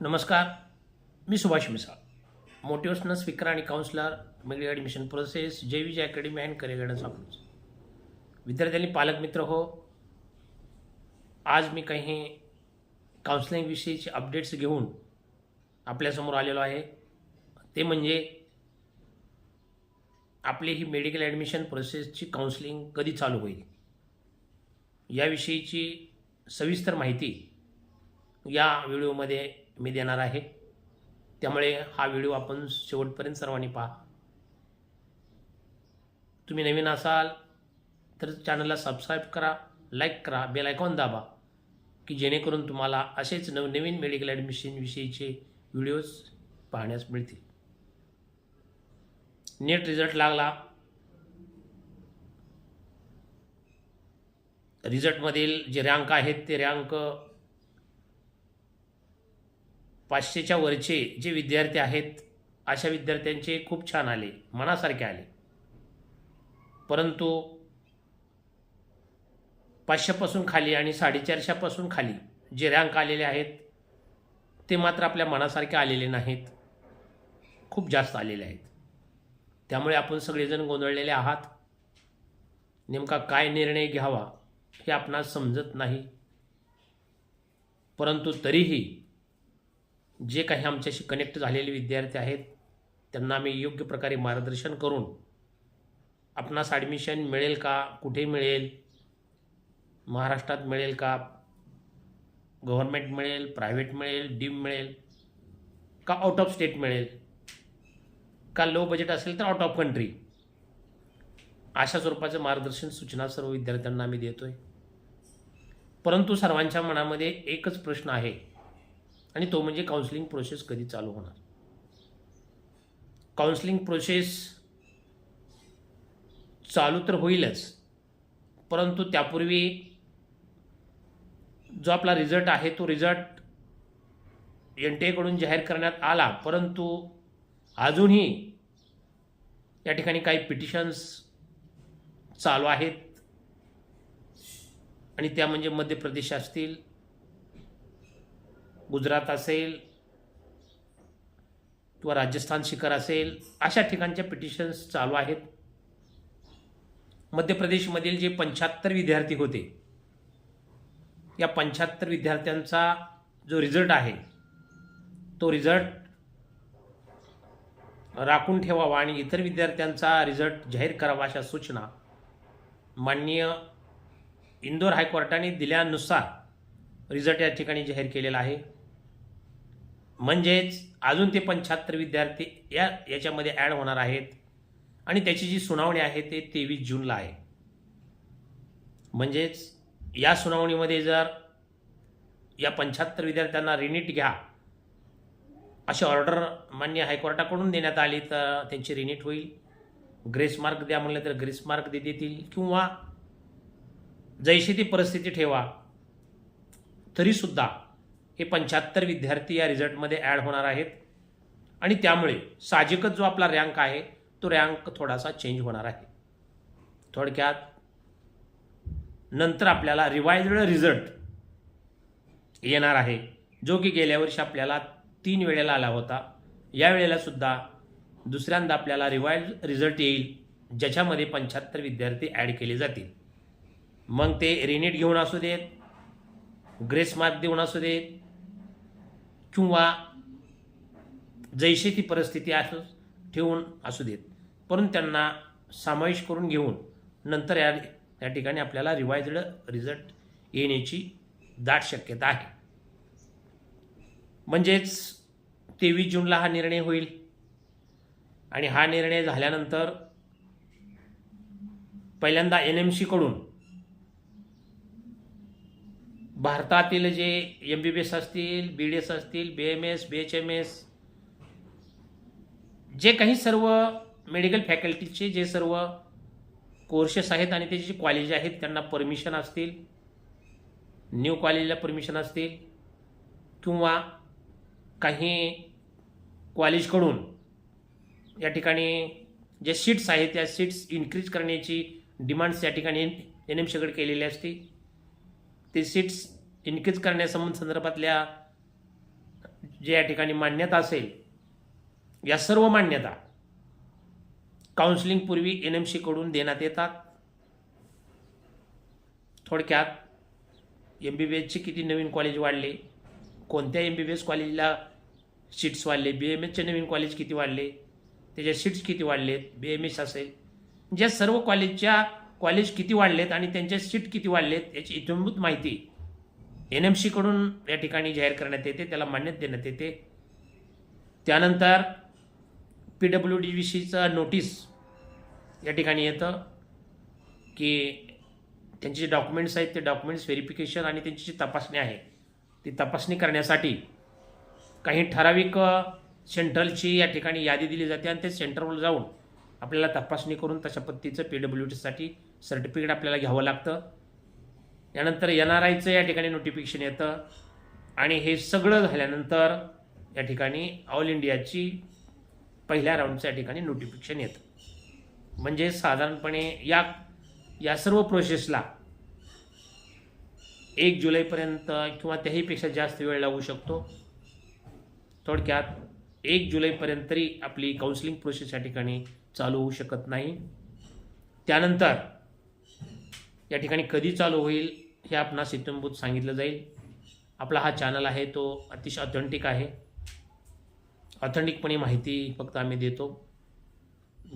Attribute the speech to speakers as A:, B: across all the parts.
A: नमस्कार मी Subhash Misal. Motivational speaker आणि काउन्सिलर मिगडी ॲडमिशन प्रोसेस जे Vijay academy and career guidance office विद्यार्थ्यांनी पालक मित्र हो आज मी काही काउन्सिलिंगविषयीचे अपडेट्स घेऊन आपल्यासमोर आलेलो आहे. ते म्हणजे आपली ही मेडिकल ॲडमिशन प्रोसेसची काउन्सिलिंग कधी चालू होईल? याविषयीची सविस्तर माहिती या व्हिडिओमध्ये मी देणार आहे. त्यामुळे हा व्हिडिओ आपण शेवटपर्यंत सर्वांनी पहा. तुम्ही नवीन असाल तर चॅनलला सबस्क्राईब करा लाईक करा बेल आयकॉन दाबा की जेणेकरून तुम्हाला असेच नवनवीन मेडिकल ॲडमिशनविषयीचे व्हिडिओज पाहण्यास मिळतील. नेट रिझल्ट लागला. रिझल्टमधील जे रँक आहेत ते रँक पाचशेच्या वरचे जे विद्यार्थी आहेत अशा विद्यार्थ्यांचे खूप छान आले मनासारखे आले. परंतु पाचशेपासून खाली आणि साडेचारशेपासून खाली जे रँक आलेले आहेत ते मात्र आपल्या मनासारखे आलेले नाहीत. खूप जास्त आलेले आहेत. त्यामुळे आपण सगळेजण गोंधळलेले आहात. नेमका काय निर्णय घ्यावा हे आपणास समजत नाही. परंतु तरीही जे काही आमच्याशी कनेक्ट झालेले विद्यार्थी आहेत त्यांना आम्ही योग्य प्रकारे मार्गदर्शन करून आपणास ॲडमिशन मिळेल का कुठे मिळेल महाराष्ट्रात मिळेल का गव्हर्मेंट मिळेल प्रायव्हेट मिळेल डीम मिळेल का आउट ऑफ स्टेट मिळेल का लो बजेट असेल तर आउट ऑफ कंट्री अशा स्वरूपाचं मार्गदर्शन सूचना सर्व विद्यार्थ्यांना आम्ही आहे परंतु सर्वांच्या मनामध्ये एकच प्रश्न आहे. आणि तो म्हणजे काउन्सिलिंग प्रोसेस कधी चालू होणार? काउन्सिलिंग प्रोसेस चालू तर होईलच परंतु त्यापूर्वी जो आपला रिझल्ट आहे तो रिझल्ट एन टी एकडून जाहीर करण्यात आला परंतु अजूनही या ठिकाणी काही पिटिशन्स चालू आहेत. आणि त्या म्हणजे मध्य प्रदेश असतील गुजरात असेल किंवा राजस्थान शिखर असेल अशा ठिकाणच्या पिटिशन्स चालू आहेत. मध्य प्रदेशमधील जे पंच्याहत्तर विद्यार्थी होते या पंच्याहत्तर विद्यार्थ्यांचा जो रिझल्ट आहे तो रिझल्ट राखून ठेवावा आणि इतर विद्यार्थ्यांचा रिझल्ट जाहीर करावा अशा सूचना माननीय इंदोर हायकोर्टाने दिल्यानुसार रिझल्ट या ठिकाणी जाहीर केलेला आहे. म्हणजेच अजून ते पंच्याहत्तर विद्यार्थी या याच्यामध्ये ॲड होणार आहेत. आणि त्याची जी सुनावणी आहे ते तेवीस जूनला आहे. म्हणजेच या सुनावणीमध्ये जर या पंच्याहत्तर विद्यार्थ्यांना रिनीट घ्या अशी ऑर्डर मान्य हायकोर्टाकडून देण्यात आली तर त्यांची रिनीट होईल. ग्रेस मार्क द्या म्हणलं तर ग्रेस मार्क दे देतील. किंवा जैशी ती परिस्थिती ठेवा तरीसुद्धा हे पंच्याहत्तर विद्यार्थी या रिझल्टमध्ये ॲड होणार आहेत. आणि त्यामुळे साहजिकच जो आपला रँक आहे तो रँक थोडासा चेंज होणार आहे. थोडक्यात नंतर आपल्याला रिवाइज्ड रिझल्ट येणार आहे जो की गेल्या वर्षी आपल्याला तीन वेळेला आला होता. या वेळेला सुद्धा दुसऱ्यांदा आपल्याला रिवाइज रिझल्ट येईल ज्याच्यामध्ये पंच्याहत्तर विद्यार्थी ॲड केले जातील. मग ते रिनीट घेऊन असू देत ग्रेस मार्क देऊन असू देत किंवा जैसे ती परिस्थिती असू ठेवून असू देत. परंतु त्यांना समावेश करून घेऊन नंतर या या ठिकाणी आपल्याला रिवायजड रिझल्ट येण्याची दाट शक्यता आहे. म्हणजेच तेवीस जूनला हा निर्णय होईल. आणि हा निर्णय झाल्यानंतर पहिल्यांदा एन एम सीकडून भारतातील जे एम बी बी एस असतील बी डी एस असतील B M S B H M S जे काही सर्व मेडिकल फॅकल्टीचे जे सर्व कोर्सेस आहेत आणि त्याचे जे कॉलेज आहेत त्यांना परमिशन असतील न्यू कॉलेजला परमिशन असतील किंवा काही कॉलेजकडून या ठिकाणी जे सीट्स आहेत त्या सीट्स इन्क्रीज करण्याची डिमांड्स या ठिकाणी एन एम सीकडे केलेली असते. ते सीट्स इन्क्रीज करण्यासंबंध संदर्भातल्या जे या ठिकाणी मान्यता असेल या सर्व मान्यता काउन्सिलिंगपूर्वी एन एम सीकडून देण्यात येतात. थोडक्यात एम बी बी एसचे किती नवीन कॉलेज वाढले कोणत्या एम बी बी एस कॉलेजला सीट्स वाढले बी एम एसचे नवीन कॉलेज किती वाढले त्याच्या सीट्स किती वाढलेत बी एम एस असेल ज्या सर्व कॉलेजच्या कॉलेज किती वाढलेत आणि त्यांच्या सीट किती वाढलेत याची इत्यंभूत माहिती एन एम सीकडून या ठिकाणी जाहीर करण्यात येते त्याला मान्यता देण्यात येते. त्यानंतर पी डब्ल्यू डी विषयीचं नोटीस या ठिकाणी येतं की त्यांचे जे डॉक्युमेंट्स आहेत ते डॉक्युमेंट्स व्हेरिफिकेशन आणि त्यांची जी तपासणी आहे ती तपासणी करण्यासाठी काही ठराविक सेंट्रलची या ठिकाणी यादी दिली जाते आणि ते सेंटरवर जाऊन आपल्याला तपासणी करून तशा पद्धतीचं पी डब्ल्यू डीसाठी सर्टिफिकेट आपल्याला घ्यावं लागतं. यानंतर एन आर आयचं या ठिकाणी नोटिफिकेशन येतं. आणि हे सगळं झाल्यानंतर या ठिकाणी ऑल इंडियाची पहिल्या राऊंडचं या ठिकाणी नोटिफिकेशन येतं. म्हणजे साधारणपणे या या सर्व प्रोसेसला एक जुलैपर्यंत किंवा त्याहीपेक्षा जास्त वेळ लागू शकतो. थोडक्यात एक जुलैपर्यंत तरी आपली काउन्सिलिंग प्रोसेस या ठिकाणी चालू होऊ शकत नाही. त्यानंतर या ठिकाणी कधी चालू होईल हे आपणास इत्यंभूत सांगितलं जाईल. आपला हा चॅनल आहे तो अतिशय ऑथेंटिक आहे. ऑथेंटिकपणे माहिती फक्त आम्ही देतो.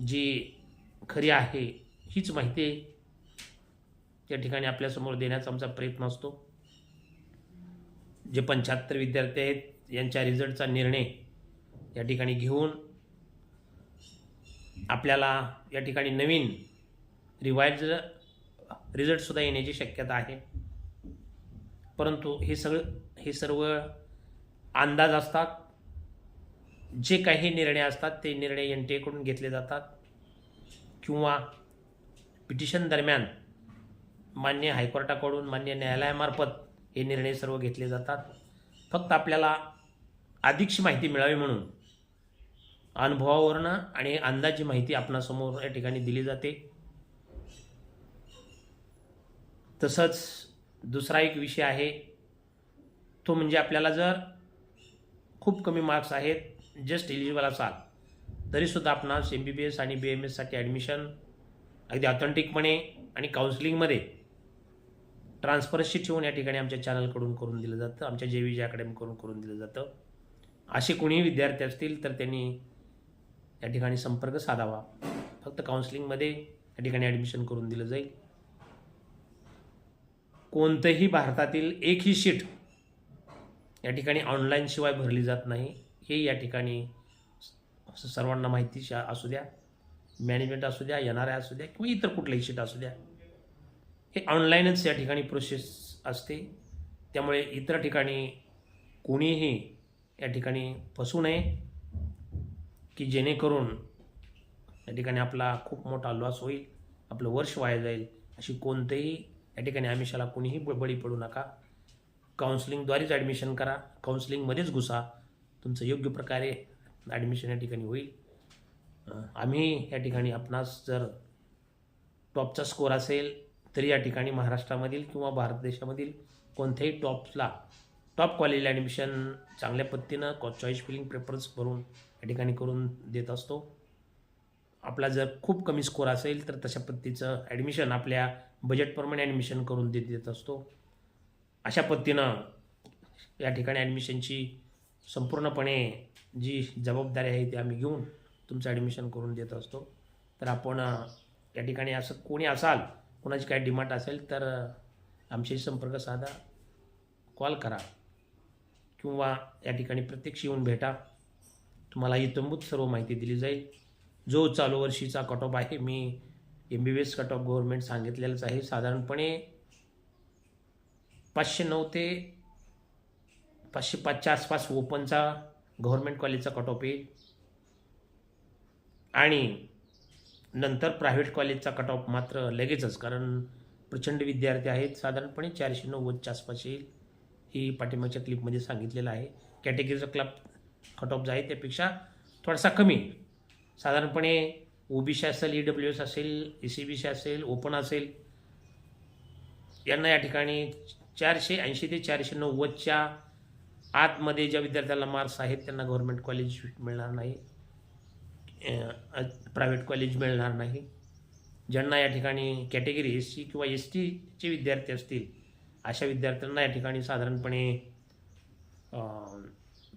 A: जी खरी आहे हीच माहिती त्या ठिकाणी आपल्यासमोर देण्याचा आमचा प्रयत्न असतो. जे पंच्याहत्तर विद्यार्थी आहेत यांच्या रिझल्टचा निर्णय या ठिकाणी घेऊन आपल्याला या ठिकाणी नवीन रिवाईज रिझल्टसुद्धा येण्याची शक्यता आहे. परंतु हे सगळं हे सर्व अंदाज असतात. जे काही निर्णय असतात ते निर्णय एन टी एकडून घेतले जातात. किंवा पिटिशन दरम्यान मान्य हायकोर्टाकडून मान्य न्यायालयामार्फत हे निर्णय सर्व घेतले जातात. फक्त आपल्याला अधिकची माहिती मिळावी म्हणून अनुभवावरनं आणि अंदाजी माहिती आपणासमोर या ठिकाणी दिली जाते. तसंच दुसरा एक विषय आहे तो म्हणजे आपल्याला जर खूप कमी मार्क्स आहेत जस्ट एलिजिबल असाल तरीसुद्धा आपणास एम बी बी एस आणि बी एम एससाठी ॲडमिशन अगदी ऑथेंटिकपणे आणि काउन्सिलिंगमध्ये ट्रान्सफरशी ठेवून या ठिकाणी आमच्या चॅनलकडून करून दिलं जातं. आमच्या जे विजय अकॅडमीकडून करून दिलं जातं. असे कोणीही विद्यार्थी असतील तर त्यांनी या ठिकाणी संपर्क साधावा. फक्त काउन्सिलिंगमध्ये या ठिकाणी ॲडमिशन करून दिलं जाईल. कोणतंही भारतातील एकही शीट या ठिकाणी ऑनलाईनशिवाय भरली जात नाही. हे या ठिकाणी सर्वांना माहिती शा असू द्या मॅनेजमेंट असू द्या येणाऱ्या असू द्या किंवा इतर कुठलंही शीट असू द्या. हे ऑनलाईनच या ठिकाणी प्रोसेस असते. त्यामुळे इतर ठिकाणी कोणीही या ठिकाणी फसू नये की जेणेकरून या ठिकाणी आपला खूप मोठा लॉस होईल आपलं वर्ष वाया जाईल अशी कोणतेही या ठिकाणी आमिषाला कोणीही बळी पडू नका. काउन्सिलिंगद्वारेच ॲडमिशन करा. काउन्सिलिंगमध्येच घुसा. तुमचं योग्य प्रकारे ॲडमिशन या ठिकाणी होईल. आम्ही या ठिकाणी आपणास जर टॉपचा स्कोर असेल तरी या ठिकाणी महाराष्ट्रामधील किंवा भारत देशामधील कोणत्याही टॉपला टॉप कॉलेजला ॲडमिशन चांगल्या पद्धतीनं चॉईस फिलिंग पेपर्स भरून या ठिकाणी करून देत असतो. आपला जर खूप कमी स्कोर असेल तर तशा पद्धतीचं ॲडमिशन आपल्या बजेटप्रमाणे ॲडमिशन करून देत देत असतो. अशा पद्धतीनं या ठिकाणी ॲडमिशनची संपूर्णपणे जी जबाबदारी आहे ती आम्ही घेऊन तुमचं ॲडमिशन करून देत असतो. तर आपण या ठिकाणी असं कोणी असाल कोणाची काय डिमांड असेल तर आमच्याशी संपर्क साधा कॉल करा किंवा या ठिकाणी प्रत्यक्ष येऊन भेटा. तुम्हाला इतंभूत सर्व माहिती दिली जाईल. जो चालू वर्षीचा कट ऑफ आहे मी M B B S cut off government सांगितलेलंच आहे. साधारणपणे पाचशे नऊ ते पाचशे पाचच्या आसपास ओपनचा गव्हर्मेंट कॉलेजचा कट ऑफ येईल. आणि नंतर प्रायव्हेट कॉलेजचा कट ऑफ मात्र लगेचच कारण प्रचंड विद्यार्थी आहेत. साधारणपणे चारशे नव्वदच्या आसपास येईल ही पाठिंबाच्या क्लिपमध्ये सांगितलेलं आहे. कॅटेगरीचा क्लब कट ऑफ जो आहे त्यापेक्षा थोडासा कमी साधारणपणे ओबीसी असेल ई डब्ल्यू एस असेल ए सी बी सी असेल ओपन असेल यांना या ठिकाणी चारशे ऐंशी ते चारशे नव्वदच्या आतमध्ये ज्या विद्यार्थ्याला मार्क्स आहेत त्यांना गव्हर्मेंट कॉलेज मिळणार नाही. प्रायव्हेट कॉलेज मिळणार नाही. ज्यांना या ठिकाणी कॅटेगरी एस सी किंवा एस टीचे विद्यार्थी असतील अशा विद्यार्थ्यांना या ठिकाणी साधारणपणे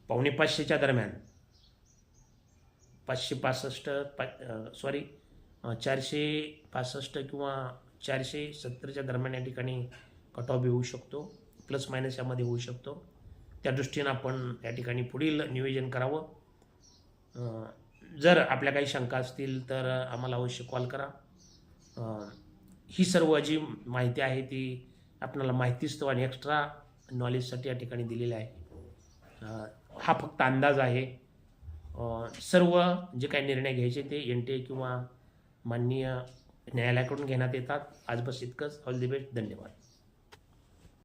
A: पावणे पाचशेच्या दरम्यान पाचशे पासष्ट पा सॉरी चारशे पासष्ट किंवा चारशे सत्तरच्या दरम्यान या ठिकाणी कट ऑफ होऊ शकतो प्लस मायनस यामध्ये होऊ शकतो. त्या दृष्टीनं आपण या ठिकाणी पुढील नियोजन करावं. जर आपल्या काही शंका असतील तर आम्हाला अवश्य कॉल करा. ही सर्व जी माहिती आहे ती आपल्याला माहितीच आणि एक्स्ट्रा नॉलेजसाठी या ठिकाणी दिलेली आहे. हा फक्त अंदाज आहे. सर्व जे काही निर्णय घ्यायचे ते एन टी ए किंवा माननीय न्यायालयाकडून घेण्यात येतात. आज बस इतकंच. ऑल दी बेस्ट धन्यवाद.